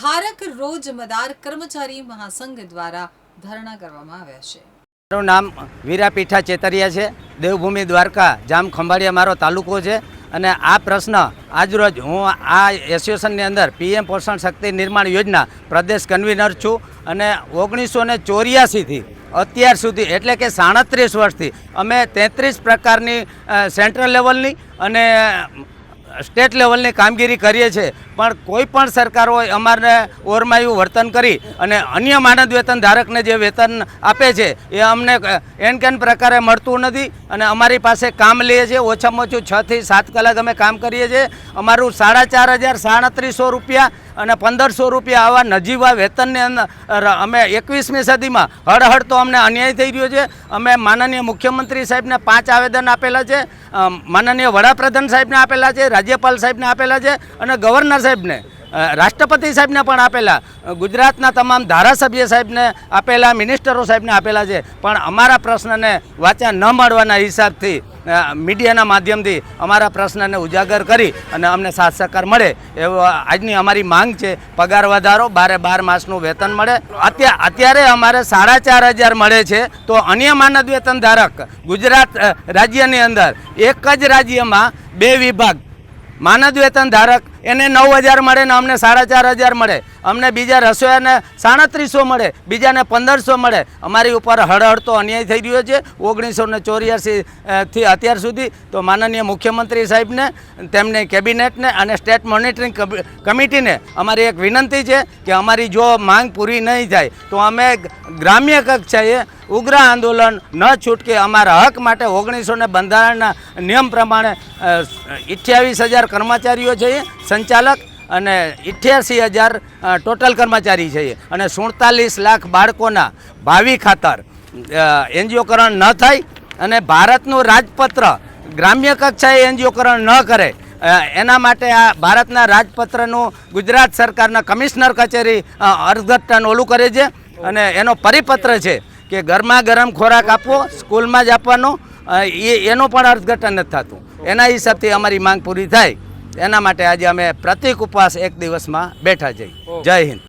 ધારક રોજમદાર કર્મચારી મહાસંઘ દ્વારા ધરણા કરવામાં આવ્યા છે. મારું નામ વીરા પીઠા ચેતરિયા છે. દેવભૂમિ દ્વારકા, જામ ખંભાળિયા મારો તાલુકો છે. અને આ પ્રશ્ન આજરોજ હું આ એસોસિએશનની અંદર પીએમ પોષણ શક્તિ નિર્માણ યોજના પ્રદેશ કન્વીનર છું. અને ઓગણીસો ને ચોર્યાસીથી અત્યાર સુધી એટલે કે સાડત્રીસ વર્ષથી અમે તેત્રીસ પ્રકારની સેન્ટ્રલ લેવલની અને સ્ટેટ લેવલની કામગીરી કરીએ છીએ, પણ કોઈ પણ સરકાર હોય, અમારને ઓરમાયું વર્તન કરી અને અન્ય માનદ વેતન ધારકને જે વેતન આપે છે, એ અમને એન કેન પ્રકારે મળતું નથી અને અમારી પાસે કામ લઈએ છીએ, ઓછામાં ઓછું છથી સાત કલાક અમે કામ કરીએ છીએ. અમારું સાડા ચાર હજાર સાડત્રીસો રૂપિયા અને પંદરસો રૂપિયા આવા નજીવા વેતનની અંદર અમે એકવીસમી સદીમાં હળહળ તો અમને અન્યાય થઈ રહ્યો છે. અમે માનનીય મુખ્યમંત્રી સાહેબને પાંચ આવેદન આપેલા છે માનનીય વડાપ્રધાન સાહેબને આપેલા છે, રાજ્યપાલ સાહેબને આપેલા છે અને ગવર્નર સાહેબને રાષ્ટ્રપતિ સાહેબને પણ આપેલા ગુજરાતના તમામ ધારાસભ્ય સાહેબને આપેલા, મિનિસ્ટરો સાહેબને આપેલા છે. પણ અમારા પ્રશ્નને વાંચા ન મળવાના હિસાબથી મીડિયાના માધ્યમથી અમારા પ્રશ્નને ઉજાગર કરી અને અમને સાથ સહકાર મળે એવો આજની અમારી માંગ છે. પગાર વધારો, બારે બાર માસનું વેતન મળે. અત્યારે અત્યારે અમારે સાડા ચાર હજાર મળે છે. તો અન્ય માનદ વેતન ધારક, ગુજરાત રાજ્યની અંદર એક જ રાજ્યમાં બે વિભાગ, માનદ વેતન ધારક એને નવ હજાર મળે ને અમને સાડા ચાર હજાર મળે. અમને બીજા રસોયાને સાડત્રીસો મળે, બીજાને પંદરસો મળે. અમારી ઉપર હળહળ તો અન્યાય થઈ રહ્યો છે. ઓગણીસો ને ચોર્યાસીથી અત્યાર સુધી તો માનનીય મુખ્યમંત્રી સાહેબને, તેમને કેબિનેટને અને સ્ટેટ મોનિટરિંગ કમિટીને અમારી એક વિનંતી છે કે અમારી જો માંગ પૂરી નહીં થાય, તો અમે ગ્રામ્ય કક્ષાએ ઉગ્ર આંદોલન ન છૂટકે અમારા હક માટે ઓગણીસો ને બંધારણના નિયમ પ્રમાણે અઠ્યાવીસ હજાર કર્મચારીઓ છે સંચાલક અને અઠ્યાસી હજાર ટોટલ કર્મચારી છે અને સુડતાલીસ લાખ બાળકોના ભાવિ ખાતર એનજીઓકરણ ન થાય અને ભારતનું રાજપત્ર, ગ્રામ્ય કક્ષાએ એનજીઓકરણ ન કરે. એના માટે આ ભારતના રાજપત્રનું ગુજરાત સરકારના કમિશનર કચેરી અર્થઘટન ઓલું કરે છે. અને એનો પરિપત્ર છે કે ગરમા ગરમ ખોરાક આપવો, સ્કૂલમાં જ આપવાનો એ, એનું પણ અર્થઘટન નથી થતું. એના હિસાબથી અમારી માંગ પૂરી થાય. એના માટે આજે અમે પ્રતિક ઉપવાસ એક દિવસમાં બેઠા જઈએ જય હિન્દ.